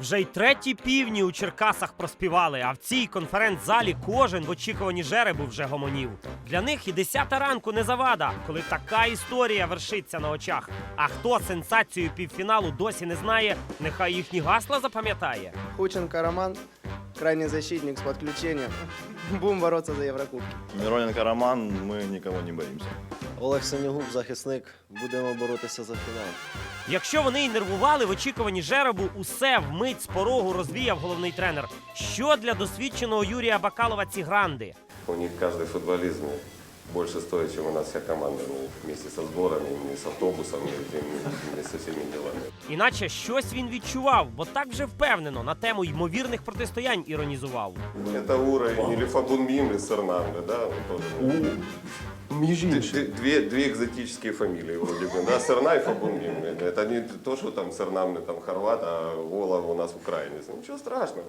Вже й треті півні у Черкасах проспівали, а в цій конференц-залі кожен в очікуванні жеребу вже гомонів. Для них і десята ранку не завада, коли така історія вершиться на очах. А хто сенсацію півфіналу досі не знає, нехай їхні гасла запам'ятає. Хученко Роман, крайний защитник с подключением. Будем бороться за Еврокубки. Мироненко Роман, мы никого не боимся. Олег Синігуб, захисник. Будемо боротися за фінал. Якщо вони й нервували в очікуванні жеребу, усе вмить з порогу розвіяв головний тренер. Що для досвідченого Юрія Бакалова ці гранди? У них каждый футболист ну, больше стоит, чем у нас вся команда, ну, вместе со сборами, и с автобусом, и, и- и со всеми делами. Іначе щось він відчував, бо так вже впевнено на тему ймовірних протистоянь іронізував. Это уровень или Фабунмим, или Сернанде, да? тоже. Д- д- Две, две экзотические фамилии вроде бы, да, Серна и Фабунмим. Это не то, что там Сернамне там хорват, а Вола у нас украинец. Ничего страшного.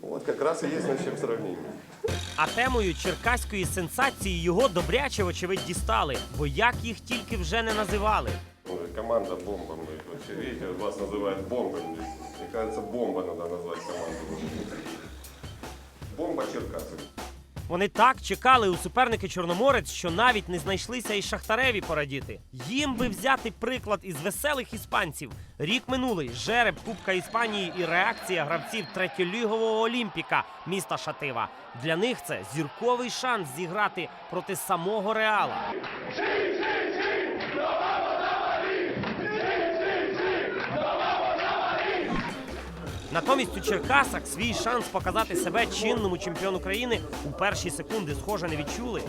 Вот как раз и есть над чем сравнить. А темою черкаської сенсації його добряче, вочевидь, дістали, бо як їх тільки вже не називали. Уже команда бомба. Мы вообще, видите, вас называют бомбой. Мне кажется, бомба надо назвать команду. Бомба Черкасы. Вони так чекали у суперники Чорноморець, що навіть не знайшлися і Шахтареві порадіти. Їм би взяти приклад із веселих іспанців. Рік минулий жереб Кубка Іспанії і реакція гравців третьолігового Олімпіка міста Шатива. Для них це зірковий шанс зіграти проти самого Реала. Натомість у Черкасах свій шанс показати себе чинному чемпіону країни у перші секунди, схоже, не відчули.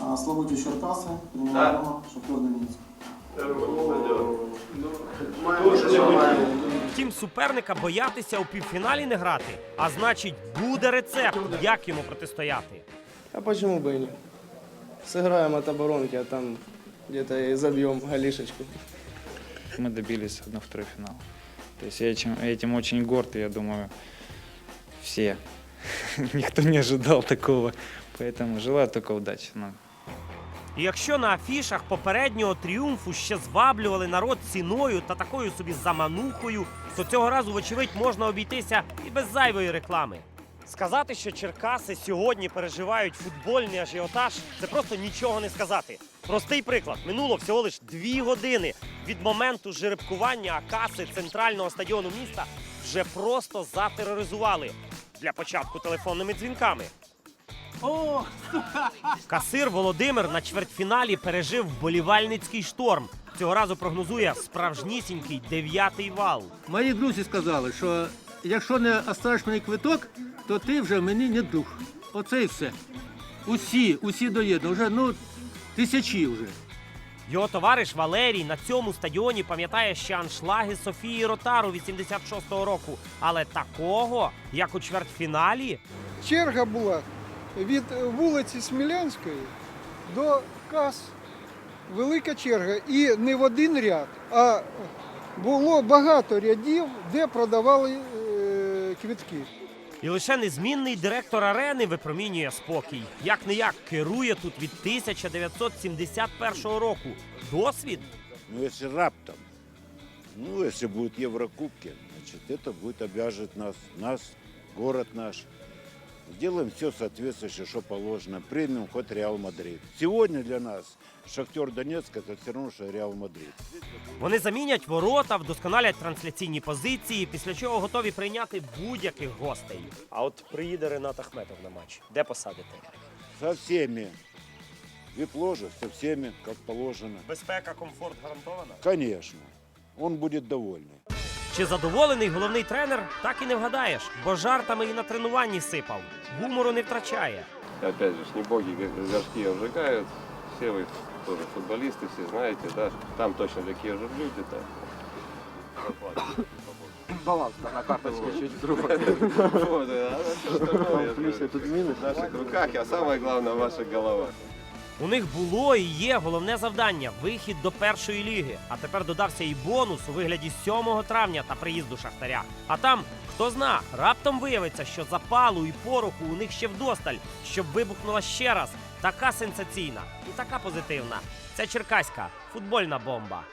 А, Славутич Черкаси, Дніпро, Шахтер Донецьк. Втім, суперника боятися у півфіналі не грати, а значить, буде рецепт, як йому протистояти. А почему бы и нет? Сыграем от оборонки, а там где-то и забьем голишечку. мы добились одно-второй финал. То есть я этим, этим очень горд, и я думаю, все. Никто не ожидал такого. Поэтому желаю только удачи. нам. І якщо на афішах попереднього тріумфу ще зваблювали народ ціною та такою собі заманухою, то цього разу, вочевидь, можна обійтися і без зайвої реклами. Сказати, що Черкаси сьогодні переживають футбольний ажіотаж, це просто нічого не сказати. Простий приклад: минуло всього лиш дві години від моменту жеребкування Акаси центрального стадіону міста вже просто затероризували для початку телефонними дзвінками. Касир Володимир на чвертьфіналі пережив вболівальницький шторм. Цього разу прогнозує справжнісінький дев'ятий вал. Мої друзі сказали, що якщо не оставиш мені квиток, то ти вже мені не друг. Оце і все. Усі, усі доєдно, вже ну тисячі вже. Його товариш Валерій на цьому стадіоні пам'ятає ще аншлаги Софії Ротару 86-го року. Але такого, як у чвертьфіналі, черга була від вулиці Смілянської до кас. Велика черга. І не в один ряд, а було багато рядів, де продавали е, квитки. І лише незмінний директор арени випромінює спокій. Як не як керує тут від 1971 року. Досвід Ну, якщо раптом, ну, якщо будуть Єврокубки, значить, це буде обяжет нас, нас, город наш. Сделаем все соответствующее, что положено. Примем хоть Реал Мадрид. Сегодня для нас Шахтер Донецк это все равно, что Реал Мадрид. Вони замінять ворота, вдосконалять трансляційні позиції, після чого готові прийняти будь-яких гостей. А от приїде Ренат Ахметов на матч. Де посадите? Со всеми. Вип ложа, со всеми, как положено. Безпека, комфорт гарантована. Конечно. Он будет довольный. Чи задоволений головний тренер, так і не вгадаєш, бо жартами і на тренуванні сипав. Гумору не втрачає. Опять же, ж, не боги как зажги обжигают. Все вы тоже футболисты, все знаете, да. Там точно такие же люди, да. Баланс на карточке чуть другой. Вот, а это ж такое, Плюсы тут минус. В наших руках, а самое главное, ваша голова. У них було і є головне завдання вихід до першої ліги. А тепер додався і бонус у вигляді 7 травня та приїзду Шахтаря. А там, хто зна, раптом виявиться, що запалу і пороху у них ще вдосталь, щоб вибухнула ще раз. Така сенсаційна і така позитивна. Це черкаська футбольна бомба.